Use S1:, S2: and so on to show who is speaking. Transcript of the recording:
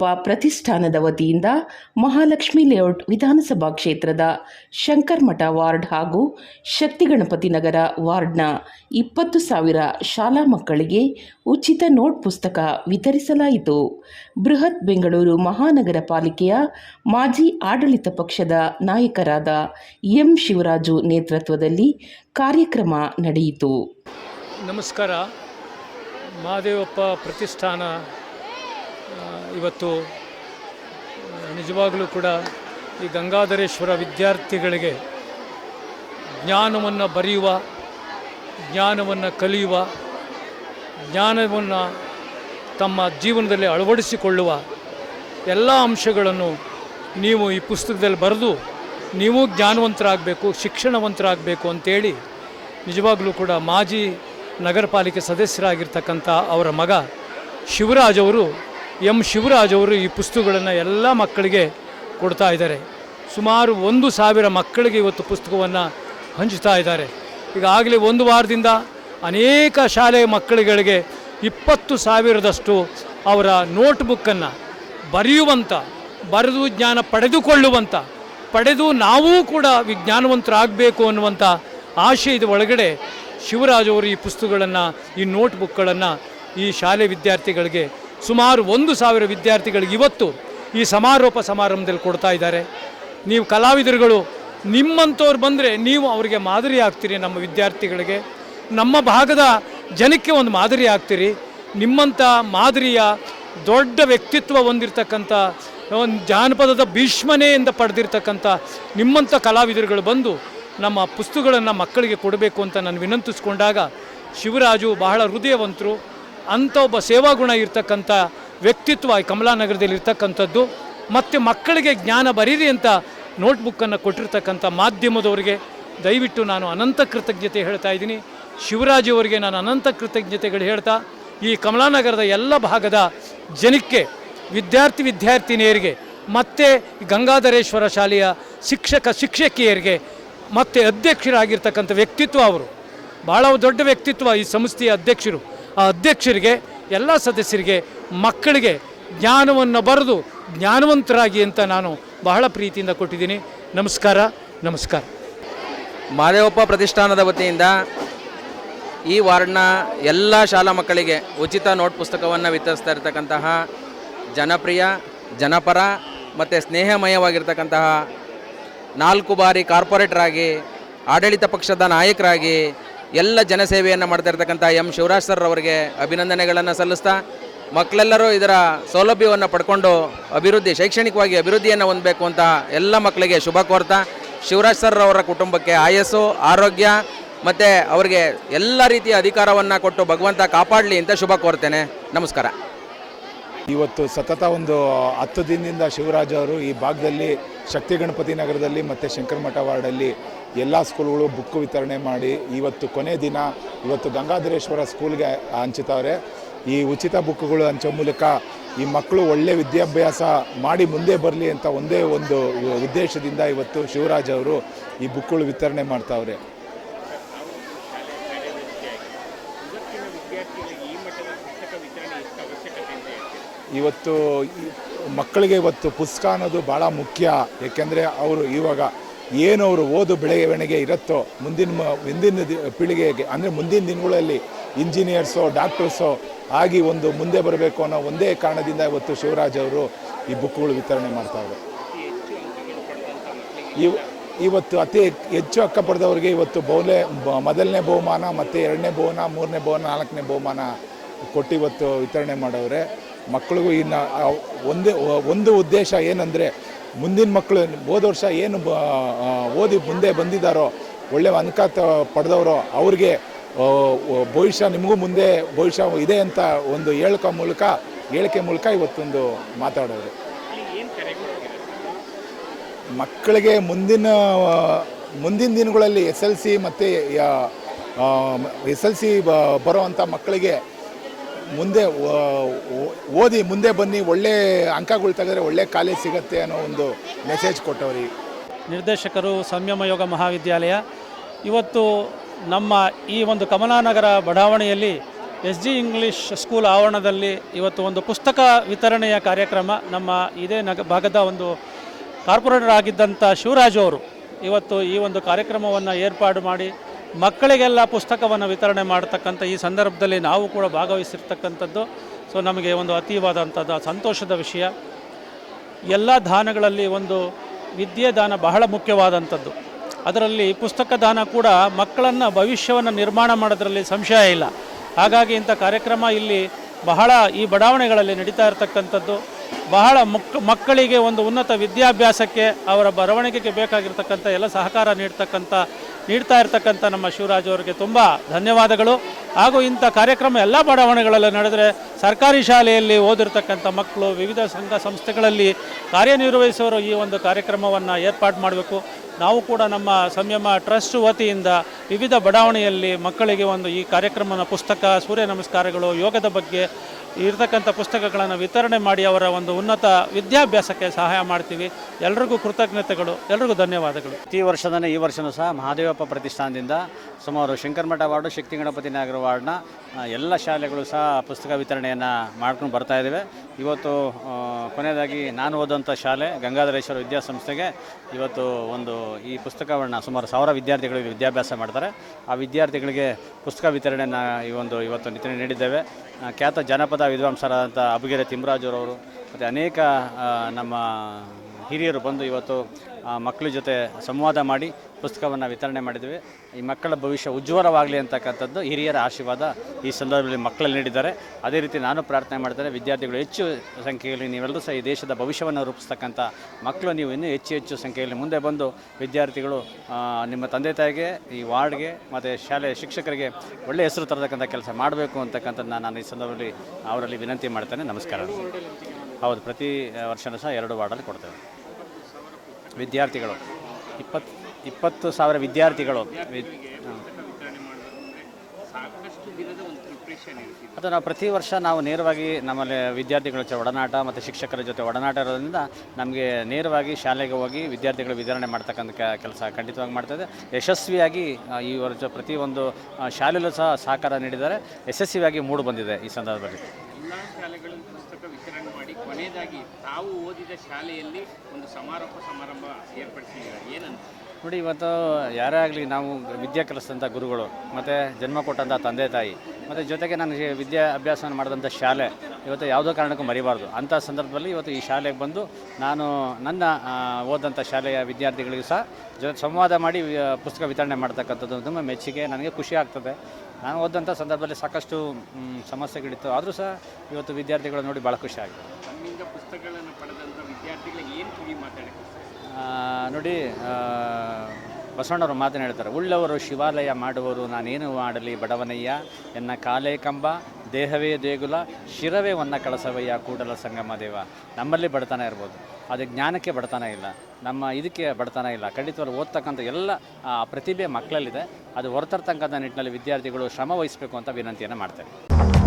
S1: ಮಹಾದೇವಪ್ಪ ಪ್ರತಿಷ್ಠಾನದ ವತಿಯಿಂದ ಮಹಾಲಕ್ಷ್ಮಿ ಲೇಔಟ್ ವಿಧಾನಸಭಾ ಕ್ಷೇತ್ರದ ಶಂಕರಮಠ ವಾರ್ಡ್ ಹಾಗೂ ಶಕ್ತಿಗಣಪತಿ ನಗರ ವಾರ್ಡ್ನ ಇಪ್ಪತ್ತು ಸಾವಿರ ಶಾಲಾ ಮಕ್ಕಳಿಗೆ ಉಚಿತ ನೋಟ್ ಪುಸ್ತಕ ವಿತರಿಸಲಾಯಿತು. ಬೃಹತ್ ಬೆಂಗಳೂರು ಮಹಾನಗರ ಪಾಲಿಕೆಯ ಮಾಜಿ ಆಡಳಿತ ಪಕ್ಷದ ನಾಯಕರಾದ ಎಂ ಶಿವರಾಜು ನೇತೃತ್ವದಲ್ಲಿ ಕಾರ್ಯಕ್ರಮ ನಡೆಯಿತು.
S2: ನಮಸ್ಕಾರ. ಮಹಾದೇವಪ್ಪ ಪ್ರತಿಷ್ಠಾನ ಇವತ್ತು ನಿಜವಾಗಲೂ ಕೂಡ ಈ ಗಂಗಾಧರೇಶ್ವರ ವಿದ್ಯಾರ್ಥಿಗಳಿಗೆ ಜ್ಞಾನವನ್ನು ಬರೆಯುವ, ಜ್ಞಾನವನ್ನು ಕಲಿಯುವ, ಜ್ಞಾನವನ್ನು ತಮ್ಮ ಜೀವನದಲ್ಲಿ ಅಳವಡಿಸಿಕೊಳ್ಳುವ ಎಲ್ಲ ಅಂಶಗಳನ್ನು ನೀವು ಈ ಪುಸ್ತಕದಲ್ಲಿ ಬರೆದು ನೀವು ಜ್ಞಾನವಂತರಾಗಬೇಕು, ಶಿಕ್ಷಣವಂತರಾಗಬೇಕು ಅಂತೇಳಿ ನಿಜವಾಗಲೂ ಕೂಡ ಮಾಜಿ ನಗರ ಪಾಲಿಕೆ ಸದಸ್ಯರಾಗಿರ್ತಕ್ಕಂಥ ಅವರ ಮಗ ಶಿವರಾಜ್ ಅವರು ಎಂ ಶಿವರಾಜ್ ಅವರು ಈ ಪುಸ್ತಕಗಳನ್ನು ಎಲ್ಲ ಮಕ್ಕಳಿಗೆ ಕೊಡ್ತಾ ಇದ್ದಾರೆ. ಸುಮಾರು ಒಂದು ಸಾವಿರ ಮಕ್ಕಳಿಗೆ ಇವತ್ತು ಪುಸ್ತಕವನ್ನು ಹಂಚುತ್ತಾ ಇದ್ದಾರೆ. ಈಗಾಗಲೇ ಒಂದು ವಾರದಿಂದ ಅನೇಕ ಶಾಲೆಯ ಮಕ್ಕಳುಗಳಿಗೆ ಇಪ್ಪತ್ತು ಸಾವಿರದಷ್ಟು ಅವರ ನೋಟ್ಬುಕ್ಕನ್ನು ಬರೆಯುವಂಥ ಬರೆದು ಜ್ಞಾನ ಪಡೆದುಕೊಳ್ಳುವಂಥ ಪಡೆದು ನಾವೂ ಕೂಡ ವಿಜ್ಞಾನವಂತರಾಗಬೇಕು ಅನ್ನುವಂಥ ಆಶಯದ ಒಳಗಡೆ ಶಿವರಾಜ್ ಅವರು ಈ ಪುಸ್ತಕಗಳನ್ನು, ಈ ನೋಟ್ಬುಕ್ಗಳನ್ನು ಈ ಶಾಲೆ ವಿದ್ಯಾರ್ಥಿಗಳಿಗೆ ಸುಮಾರು ಒಂದು ಸಾವಿರ ವಿದ್ಯಾರ್ಥಿಗಳಿಗೆ ಇವತ್ತು ಈ ಸಮಾರೋಪ ಸಮಾರಂಭದಲ್ಲಿ ಕೊಡ್ತಾ ಇದ್ದಾರೆ. ನೀವು ಕಲಾವಿದರುಗಳು ನಿಮ್ಮಂಥವ್ರು ಬಂದರೆ ನೀವು ಅವರಿಗೆ ಮಾದರಿ ಆಗ್ತೀರಿ ನಮ್ಮ ವಿದ್ಯಾರ್ಥಿಗಳಿಗೆ. ನಮ್ಮ ಭಾಗದ ಜನಕ್ಕೆ ಒಂದು ಮಾದರಿ ಆಗ್ತೀರಿ. ನಿಮ್ಮಂಥ ಮಾದರಿಯ ದೊಡ್ಡ ವ್ಯಕ್ತಿತ್ವ ಹೊಂದಿರತಕ್ಕಂಥ, ಒಂದು ಜಾನಪದದ ಭೀಷ್ಮನೆಯಿಂದ ಪಡೆದಿರ್ತಕ್ಕಂಥ ನಿಮ್ಮಂಥ ಕಲಾವಿದರುಗಳು ಬಂದು ನಮ್ಮ ಪುಸ್ತಕಗಳನ್ನು ಮಕ್ಕಳಿಗೆ ಕೊಡಬೇಕು ಅಂತ ನಾನು ವಿನಂತಿಸ್ಕೊಂಡಾಗ ಶಿವರಾಜು ಬಹಳ ಹೃದಯವಂತರು. ಅಂಥ ಒಬ್ಬ ಸೇವಾಗುಣ ಇರ್ತಕ್ಕಂಥ ವ್ಯಕ್ತಿತ್ವ ಈ ಕಮಲಾನಗರದಲ್ಲಿ ಇರ್ತಕ್ಕಂಥದ್ದು ಮತ್ತು ಮಕ್ಕಳಿಗೆ ಜ್ಞಾನ ಬರೀರಿ ಅಂತ ನೋಟ್ಬುಕ್ಕನ್ನು ಕೊಟ್ಟಿರ್ತಕ್ಕಂಥ ಮಾಧ್ಯಮದವರಿಗೆ ದಯವಿಟ್ಟು ನಾನು ಅನಂತ ಕೃತಜ್ಞತೆ ಹೇಳ್ತಾ ಇದ್ದೀನಿ. ಶಿವರಾಜವರಿಗೆ ನಾನು ಅನಂತ ಕೃತಜ್ಞತೆಗಳು ಹೇಳ್ತಾ, ಈ ಕಮಲಾನಗರದ ಎಲ್ಲ ಭಾಗದ ಜನಕ್ಕೆ, ವಿದ್ಯಾರ್ಥಿ ವಿದ್ಯಾರ್ಥಿನಿಯರಿಗೆ, ಮತ್ತು ಗಂಗಾಧರೇಶ್ವರ ಶಾಲೆಯ ಶಿಕ್ಷಕ ಶಿಕ್ಷಕಿಯರಿಗೆ, ಮತ್ತು ಅಧ್ಯಕ್ಷರಾಗಿರ್ತಕ್ಕಂಥ ವ್ಯಕ್ತಿತ್ವ ಅವರು. ಭಾಳ ದೊಡ್ಡ ವ್ಯಕ್ತಿತ್ವ ಈ ಸಂಸ್ಥೆಯ ಅಧ್ಯಕ್ಷರು. ಅಧ್ಯಕ್ಷರಿಗೆ, ಎಲ್ಲ ಸದಸ್ಯರಿಗೆ, ಮಕ್ಕಳಿಗೆ ಜ್ಞಾನವನ್ನು ಬರೆದು ಜ್ಞಾನವಂತರಾಗಿ ಅಂತ ನಾನು ಬಹಳ ಪ್ರೀತಿಯಿಂದ ಕೊಟ್ಟಿದ್ದೀನಿ. ನಮಸ್ಕಾರ ನಮಸ್ಕಾರ.
S3: ಮಾದೇವಪ್ಪ ಪ್ರತಿಷ್ಠಾನದ ವತಿಯಿಂದ ಈ ವಾರ್ಡ್ನ ಎಲ್ಲ ಶಾಲಾ ಮಕ್ಕಳಿಗೆ ಉಚಿತ ನೋಟ್ ಪುಸ್ತಕವನ್ನು ವಿತರಿಸ್ತಾ ಇರತಕ್ಕಂತಹ ಜನಪ್ರಿಯ, ಜನಪರ ಮತ್ತು ಸ್ನೇಹಮಯವಾಗಿರ್ತಕ್ಕಂತಹ ನಾಲ್ಕು ಬಾರಿ ಕಾರ್ಪೊರೇಟರಾಗಿ ಆಡಳಿತ ಪಕ್ಷದ ನಾಯಕರಾಗಿ ಎಲ್ಲ ಜನಸೇವೆಯನ್ನು ಮಾಡ್ತಾ ಇರ್ತಕ್ಕಂಥ ಎಂ ಶಿವರಾಜ್ ಸರ್ ಅವರಿಗೆ ಅಭಿನಂದನೆಗಳನ್ನು ಸಲ್ಲಿಸ್ತಾ ಮಕ್ಕಳೆಲ್ಲರೂ ಇದರ ಸೌಲಭ್ಯವನ್ನು ಪಡ್ಕೊಂಡು ಅಭಿವೃದ್ಧಿ, ಶೈಕ್ಷಣಿಕವಾಗಿ ಅಭಿವೃದ್ಧಿಯನ್ನು ಹೊಂದಬೇಕು ಅಂತ ಎಲ್ಲ ಮಕ್ಕಳಿಗೆ ಶುಭ ಕೋರ್ತಾ, ಶಿವರಾಜ್ ಸರ್ ಅವರ ಕುಟುಂಬಕ್ಕೆ ಆಯಸ್ಸು, ಆರೋಗ್ಯ ಮತ್ತು ಅವರಿಗೆ ಎಲ್ಲ ರೀತಿಯ ಅಧಿಕಾರವನ್ನು ಕೊಟ್ಟು ಭಗವಂತ ಕಾಪಾಡಲಿ ಅಂತ ಶುಭ ಕೋರ್ತೇನೆ. ನಮಸ್ಕಾರ.
S4: ಇವತ್ತು ಸತತ ಒಂದು ಹತ್ತು ದಿನದಿಂದ ಶಿವರಾಜ್ ಅವರು ಈ ಭಾಗದಲ್ಲಿ ಶಕ್ತಿ ಗಣಪತಿ ನಗರದಲ್ಲಿ ಮತ್ತು ಶಂಕರಮಠ ವಾರ್ಡಲ್ಲಿ ಎಲ್ಲ ಸ್ಕೂಲ್ಗಳು ಬುಕ್ಕು ವಿತರಣೆ ಮಾಡಿ ಇವತ್ತು ಕೊನೆ ದಿನ ಇವತ್ತು ಗಂಗಾಧರೇಶ್ವರ ಸ್ಕೂಲ್ಗೆ ಹಂಚುತ್ತವ್ರೆ ಈ ಉಚಿತ ಬುಕ್ಗಳು ಹಂಚೋ ಮೂಲಕ ಈ ಮಕ್ಕಳು ಒಳ್ಳೆ ವಿದ್ಯಾಭ್ಯಾಸ ಮಾಡಿ ಮುಂದೆ ಬರಲಿ ಅಂತ ಒಂದೇ ಒಂದು ಉದ್ದೇಶದಿಂದ ಇವತ್ತು ಶಿವರಾಜ್ ಅವರು ಈ ಬುಕ್ಗಳು ವಿತರಣೆ ಮಾಡ್ತಾವ್ರೆ. ಇವತ್ತು ಮಕ್ಕಳಿಗೆ ಇವತ್ತು ಪುಸ್ತಕ ಅನ್ನೋದು ಭಾಳ ಮುಖ್ಯ. ಏಕೆಂದರೆ ಅವರು ಇವಾಗ ಏನು ಅವರು ಓದು ಬೆಳವಣಿಗೆ ಇರುತ್ತೋ ಮುಂದಿನ ಮುಂದಿನ ಪೀಳಿಗೆಗೆ, ಅಂದರೆ ಮುಂದಿನ ದಿನಗಳಲ್ಲಿ ಇಂಜಿನಿಯರ್ಸೋ, ಡಾಕ್ಟರ್ಸೋ ಆಗಿ ಒಂದು ಮುಂದೆ ಬರಬೇಕು ಅನ್ನೋ ಒಂದೇ ಕಾರಣದಿಂದ ಇವತ್ತು ಶಿವರಾಜ್ ಅವರು ಈ ಬುಕ್ಗಳು ವಿತರಣೆ ಮಾಡ್ತಾರೆ ಇವ್, ಇವತ್ತು ಅತಿ ಹೆಚ್ಚು ಅಕ್ಕ ಪಡೆದವ್ರಿಗೆ ಇವತ್ತು ಬೌಲೆ ಮೊದಲನೇ ಬಹುಮಾನ ಮತ್ತು ಎರಡನೇ ಬಹುಮಾನ, ಮೂರನೇ ಬಹುಮಾನ, ನಾಲ್ಕನೇ ಬಹುಮಾನ ಕೊಟ್ಟು ಇವತ್ತು ವಿತರಣೆ ಮಾಡವ್ರೆ. ಮಕ್ಕಳಿಗೂ ಇನ್ನು ಒಂದೇ ಒಂದು ಉದ್ದೇಶ ಏನಂದರೆ ಮುಂದಿನ ಮಕ್ಕಳು ಹೋದ ವರ್ಷ ಏನು ಓದಿ ಮುಂದೆ ಬಂದಿದ್ದಾರೋ ಒಳ್ಳೆ ಅಂಕ ತ ಪಡೆದವರು ಅವ್ರಿಗೆ ಭವಿಷ್ಯ ನಿಮಗೂ ಮುಂದೆ ಭವಿಷ್ಯ ಇದೆ ಅಂತ ಒಂದು ಹೇಳ್ಕೊ ಮೂಲಕ ಹೇಳಿಕೆ ಮೂಲಕ ಇವತ್ತೊಂದು ಮಾತಾಡೋದು. ಮಕ್ಕಳಿಗೆ ಮುಂದಿನ ಮುಂದಿನ ದಿನಗಳಲ್ಲಿ ಎಸ್ ಎಲ್ ಸಿ ಮತ್ತು ಎಸ್ ಎಲ್ ಸಿ ಬರೋವಂಥ ಮಕ್ಕಳಿಗೆ ಮುಂದೆ ಓದಿ ಮುಂದೆ ಬನ್ನಿ, ಒಳ್ಳೆ ಅಂಕಗಳು ತೆಗೆದ್ರೆ ಒಳ್ಳೆ ಕಾಲೇಜ್ ಸಿಗುತ್ತೆ ಅನ್ನೋ ಒಂದು ಮೆಸೇಜ್ ಕೊಟ್ಟವ್ರಿ
S5: ನಿರ್ದೇಶಕರು ಸಂಯಮ ಯೋಗ ಮಹಾವಿದ್ಯಾಲಯ. ಇವತ್ತು ನಮ್ಮ ಈ ಒಂದು ಕಮಲಾನಗರ ಬಡಾವಣೆಯಲ್ಲಿ ಎಸ್ ಜಿ ಇಂಗ್ಲೀಷ್ ಸ್ಕೂಲ್ ಆವರಣದಲ್ಲಿ ಇವತ್ತು ಒಂದು ಪುಸ್ತಕ ವಿತರಣೆಯ ಕಾರ್ಯಕ್ರಮ ನಮ್ಮ ಇದೇ ನಗ, ಭಾಗದ ಒಂದು ಕಾರ್ಪೊರೇಟರ್ ಆಗಿದ್ದಂಥ ಶಿವರಾಜು ಅವರು ಇವತ್ತು ಈ ಒಂದು ಕಾರ್ಯಕ್ರಮವನ್ನು ಏರ್ಪಾಡು ಮಾಡಿ ಮಕ್ಕಳಿಗೆಲ್ಲ ಪುಸ್ತಕವನ್ನು ವಿತರಣೆ ಮಾಡತಕ್ಕಂಥ ಈ ಸಂದರ್ಭದಲ್ಲಿ ನಾವು ಕೂಡ ಭಾಗವಹಿಸಿರ್ತಕ್ಕಂಥದ್ದು. ಸೊ ನಮಗೆ ಒಂದು ಅತೀವಾದಂಥದ್ದು ಸಂತೋಷದ ವಿಷಯ. ಎಲ್ಲ ದಾನಗಳಲ್ಲಿ ಒಂದು ವಿದ್ಯೆ ದಾನ ಬಹಳ ಮುಖ್ಯವಾದಂಥದ್ದು. ಅದರಲ್ಲಿ ಪುಸ್ತಕ ದಾನ ಕೂಡ ಮಕ್ಕಳನ್ನು ಭವಿಷ್ಯವನ್ನು ನಿರ್ಮಾಣ ಮಾಡೋದರಲ್ಲಿ ಸಂಶಯ ಇಲ್ಲ. ಹಾಗಾಗಿ ಇಂಥ ಕಾರ್ಯಕ್ರಮ ಇಲ್ಲಿ ಬಹಳ ಈ ಬಡಾವಣೆಗಳಲ್ಲಿ ನಡೀತಾ ಇರತಕ್ಕಂಥದ್ದು. ಬಹಳ ಮಕ್, ಮಕ್ಕಳಿಗೆ ಒಂದು ಉನ್ನತ ವಿದ್ಯಾಭ್ಯಾಸಕ್ಕೆ ಅವರ ಬರವಣಿಗೆಗೆ ಬೇಕಾಗಿರ್ತಕ್ಕಂಥ ಎಲ್ಲ ಸಹಕಾರ ನೀಡ್ತಕ್ಕಂಥ ನೀಡ್ತಾ ಇರ್ತಕ್ಕಂಥ ನಮ್ಮ ಶಿವರಾಜ್ ಅವರಿಗೆ ತುಂಬ ಧನ್ಯವಾದಗಳು. ಹಾಗೂ ಇಂಥ ಕಾರ್ಯಕ್ರಮ ಎಲ್ಲ ಬಡಾವಣೆಗಳಲ್ಲಿ ನಡೆದರೆ ಸರ್ಕಾರಿ ಶಾಲೆಯಲ್ಲಿ ಓದಿರ್ತಕ್ಕಂಥ ಮಕ್ಕಳು ವಿವಿಧ ಸಂಘ ಸಂಸ್ಥೆಗಳಲ್ಲಿ ಕಾರ್ಯನಿರ್ವಹಿಸುವರು ಈ ಒಂದು ಕಾರ್ಯಕ್ರಮವನ್ನು ಏರ್ಪಾಡು ಮಾಡಬೇಕು. ನಾವು ಕೂಡ ನಮ್ಮ ಸಂಯಮ ಟ್ರಸ್ಟ್ ವತಿಯಿಂದ ವಿವಿಧ ಬಡಾವಣೆಯಲ್ಲಿ ಮಕ್ಕಳಿಗೆ ಒಂದು ಈ ಕಾರ್ಯಕ್ರಮನ ಪುಸ್ತಕ, ಸೂರ್ಯ ನಮಸ್ಕಾರಗಳು, ಯೋಗದ ಬಗ್ಗೆ ಇರತಕ್ಕಂಥ ಪುಸ್ತಕಗಳನ್ನು ವಿತರಣೆ ಮಾಡಿ ಅವರ ಒಂದು ಉನ್ನತ ವಿದ್ಯಾಭ್ಯಾಸಕ್ಕೆ ಸಹಾಯ ಮಾಡ್ತೀವಿ. ಎಲ್ರಿಗೂ ಕೃತಜ್ಞತೆಗಳು, ಎಲ್ರಿಗೂ ಧನ್ಯವಾದಗಳು.
S6: ಪ್ರತಿ ವರ್ಷದನೇ ಈ ವರ್ಷವೂ ಸಹ ಮಹಾದೇವಪ್ಪ ಪ್ರತಿಷ್ಠಾನದಿಂದ ಸುಮಾರು ಶಂಕರಮಠ ವಾರ್ಡು ಶಕ್ತಿ ಗಣಪತಿ ನಗರ ವಾರ್ಡ್ನ ಎಲ್ಲ ಶಾಲೆಗಳು ಸಹ ಪುಸ್ತಕ ವಿತರಣೆಯನ್ನು ಮಾಡ್ಕೊಂಡು ಬರ್ತಾ ಇದ್ದೇವೆ ಇವತ್ತು ಕೊನೆಯದಾಗಿ ನಾನು ಓದುವಂಥ ಶಾಲೆ ಗಂಗಾಧರೇಶ್ವರ ವಿದ್ಯಾಸಂಸ್ಥೆಗೆ ಇವತ್ತು ಒಂದು ಈ ಪುಸ್ತಕವನ್ನು ಸುಮಾರು ಸಾವಿರ ವಿದ್ಯಾರ್ಥಿಗಳಿಗೆ ವಿದ್ಯಾಭ್ಯಾಸ ಮಾಡ್ತಾರೆ. ಆ ವಿದ್ಯಾರ್ಥಿಗಳಿಗೆ ಪುಸ್ತಕ ವಿತರಣೆಯನ್ನು ಈ ಒಂದು ಇವತ್ತು ವಿತರಣೆ ನೀಡಿದ್ದೇವೆ. ಖ್ಯಾತ ಜನಪದ ವಿದ್ವಾಂಸರಾದಂಥ ಅಬುಗೆರೆ ತಿಮ್ಮರಾಜರವರು ಮತ್ತು ಅನೇಕ ನಮ್ಮ ಹಿರಿಯರು ಬಂದು ಇವತ್ತು ಮಕ್ಕಳ ಜೊತೆ ಸಂವಾದ ಮಾಡಿ ಪುಸ್ತಕವನ್ನು ವಿತರಣೆ ಮಾಡಿದ್ವಿ. ಈ ಮಕ್ಕಳ ಭವಿಷ್ಯ ಉಜ್ವಲವಾಗಲಿ ಅಂತಕ್ಕಂಥದ್ದು ಹಿರಿಯರ ಆಶೀರ್ವಾದ ಈ ಸಂದರ್ಭದಲ್ಲಿ ಮಕ್ಕಳಲ್ಲಿ ನೀಡಿದ್ದಾರೆ. ಅದೇ ರೀತಿ ನಾನು ಪ್ರಾರ್ಥನೆ ಮಾಡ್ತಾರೆ ವಿದ್ಯಾರ್ಥಿಗಳು ಹೆಚ್ಚು ಸಂಖ್ಯೆಯಲ್ಲಿ ನೀವೆಲ್ಲರೂ ಸಹ ಈ ದೇಶದ ಭವಿಷ್ಯವನ್ನು ರೂಪಿಸ್ತಕ್ಕಂಥ ಮಕ್ಕಳು, ನೀವು ಇನ್ನೂ ಹೆಚ್ಚು ಹೆಚ್ಚು ಸಂಖ್ಯೆಯಲ್ಲಿ ಮುಂದೆ ಬಂದು ವಿದ್ಯಾರ್ಥಿಗಳು ನಿಮ್ಮ ತಂದೆ ತಾಯಿಗೆ, ಈ ವಾರ್ಡ್ಗೆ ಮತ್ತು ಶಾಲೆಯ ಶಿಕ್ಷಕರಿಗೆ ಒಳ್ಳೆಯ ಹೆಸರು ತರತಕ್ಕಂಥ ಕೆಲಸ ಮಾಡಬೇಕು ಅಂತಕ್ಕಂಥದ್ದು ನಾನು ಈ ಸಂದರ್ಭದಲ್ಲಿ ಅವರಲ್ಲಿ ವಿನಂತಿ ಮಾಡ್ತೇನೆ. ನಮಸ್ಕಾರ. ಹೌದು, ಪ್ರತಿ ವರ್ಷನೂ ಸಹ ಎರಡು ವಾರ್ಡಲ್ಲಿ ಕೊಡ್ತೇವೆ. ವಿದ್ಯಾರ್ಥಿಗಳು. ಇಪ್ಪತ್ತು ಇಪ್ಪತ್ತು ಸಾವಿರ ವಿದ್ಯಾರ್ಥಿಗಳು. ಅದು ನಾವು ಪ್ರತಿ ವರ್ಷ ನಾವು ನೇರವಾಗಿ ನಮ್ಮಲ್ಲಿ ವಿದ್ಯಾರ್ಥಿಗಳ ಜೊತೆ ಒಡನಾಟ ಮತ್ತು ಶಿಕ್ಷಕರ ಜೊತೆ ಒಡನಾಟ ಇರೋದ್ರಿಂದ ನಮಗೆ ನೇರವಾಗಿ ಶಾಲೆಗೆ ಹೋಗಿ ವಿದ್ಯಾರ್ಥಿಗಳ ವಿತರಣೆ ಮಾಡ್ತಕ್ಕಂಥ ಕೆಲಸ ಖಂಡಿತವಾಗಿ ಮಾಡ್ತಾಯಿದೆ ಯಶಸ್ವಿಯಾಗಿ ಈ ವರ್ಷ ಪ್ರತಿಯೊಂದು ಶಾಲೆಯಲ್ಲೂ ಸಹ ಸಹಕಾರ ನೀಡಿದ್ದಾರೆ. ಯಶಸ್ವಿಯಾಗಿ ಮೂಡು ಬಂದಿದೆ ಈ ಸಂದರ್ಭದಲ್ಲಿ.
S7: ಎಲ್ಲ ಶಾಲೆಗಳಲ್ಲಿ ಪುಸ್ತಕ ವಿತರಣೆ ಮಾಡಿ ಕೊನೆಯದಾಗಿ ತಾವು ಓದಿದ ಶಾಲೆಯಲ್ಲಿ ಒಂದು ಸಮಾರೋಪ ಸಮಾರಂಭ ಏರ್ಪಡಿಸಿದ್ದೀರಾ. ಏನಂತ?
S6: ನೋಡಿ ಇವತ್ತು ಯಾರೇ ಆಗಲಿ ನಾವು ವಿದ್ಯೆ ಕಲಿಸಿದಂಥ ಗುರುಗಳು ಮತ್ತು ಜನ್ಮ ಕೊಟ್ಟಂಥ ತಂದೆ ತಾಯಿ ಮತ್ತು ಜೊತೆಗೆ ನಾನು ವಿದ್ಯಾ ಅಭ್ಯಾಸವನ್ನು ಮಾಡಿದಂಥ ಶಾಲೆ ಇವತ್ತು ಯಾವುದೋ ಕಾರಣಕ್ಕೂ ಮರಿಬಾರ್ದು. ಅಂಥ ಸಂದರ್ಭದಲ್ಲಿ ಇವತ್ತು ಈ ಶಾಲೆಗೆ ಬಂದು ನಾನು ನನ್ನ ಓದಂಥ ಶಾಲೆಯ ವಿದ್ಯಾರ್ಥಿಗಳಿಗೂ ಸಹ ಜೊತೆ ಸಂವಾದ ಮಾಡಿ ಪುಸ್ತಕ ವಿತರಣೆ ಮಾಡ್ತಕ್ಕಂಥದ್ದು ತುಂಬ ಮೆಚ್ಚುಗೆ ನನಗೆ ಖುಷಿ ಆಗ್ತದೆ. ನಾನು ಓದಂಥ ಸಂದರ್ಭದಲ್ಲಿ ಸಾಕಷ್ಟು ಸಮಸ್ಯೆಗಳಿತ್ತು. ಆದರೂ ಸಹ ಇವತ್ತು ವಿದ್ಯಾರ್ಥಿಗಳು ನೋಡಿ ಭಾಳ
S7: ಪುಸ್ತಕಗಳನ್ನು ಪಡೆದಂಥ ವಿದ್ಯಾರ್ಥಿಗಳಿಗೆ ಏನು
S6: ಆ, ನೋಡಿ ಬಸವಣ್ಣವರು ಮಾತನ್ನು ಹೇಳ್ತಾರೆ, ಉಳ್ಳವರು ಶಿವಾಲಯ ಮಾಡುವರು ನಾನೇನು ಮಾಡಲಿ ಬಡವನಯ್ಯ? ಎನ್ನ ಕಾಲೇ ಕಂಬ, ದೇಹವೇ ದೇಗುಲ, ಶಿರವೇ ಒನ್ನ ಕಳಸವಯ್ಯ, ಕೂಡಲ ಸಂಗಮ ದೇವ. ನಮ್ಮಲ್ಲಿ ಬಡತನ ಇರ್ಬೋದು. ಅದು ಜ್ಞಾನಕ್ಕೆ ಬಡತನ ಇಲ್ಲ. ನಮ್ಮ ಇದಕ್ಕೆ ಬಡತನ ಇಲ್ಲ. ಖಂಡಿತವಾಗಿ ಓದ್ತಕ್ಕಂಥ ಎಲ್ಲ ಪ್ರತಿಭೆ ಮಕ್ಕಳಲ್ಲಿದೆ. ಅದು ಹೊರತರ್ತಕ್ಕಂಥ ನಿಟ್ಟಿನಲ್ಲಿ ವಿದ್ಯಾರ್ಥಿಗಳು ಶ್ರಮ ವಹಿಸಬೇಕು ಅಂತ ವಿನಂತಿಯನ್ನು ಮಾಡ್ತೇನೆ.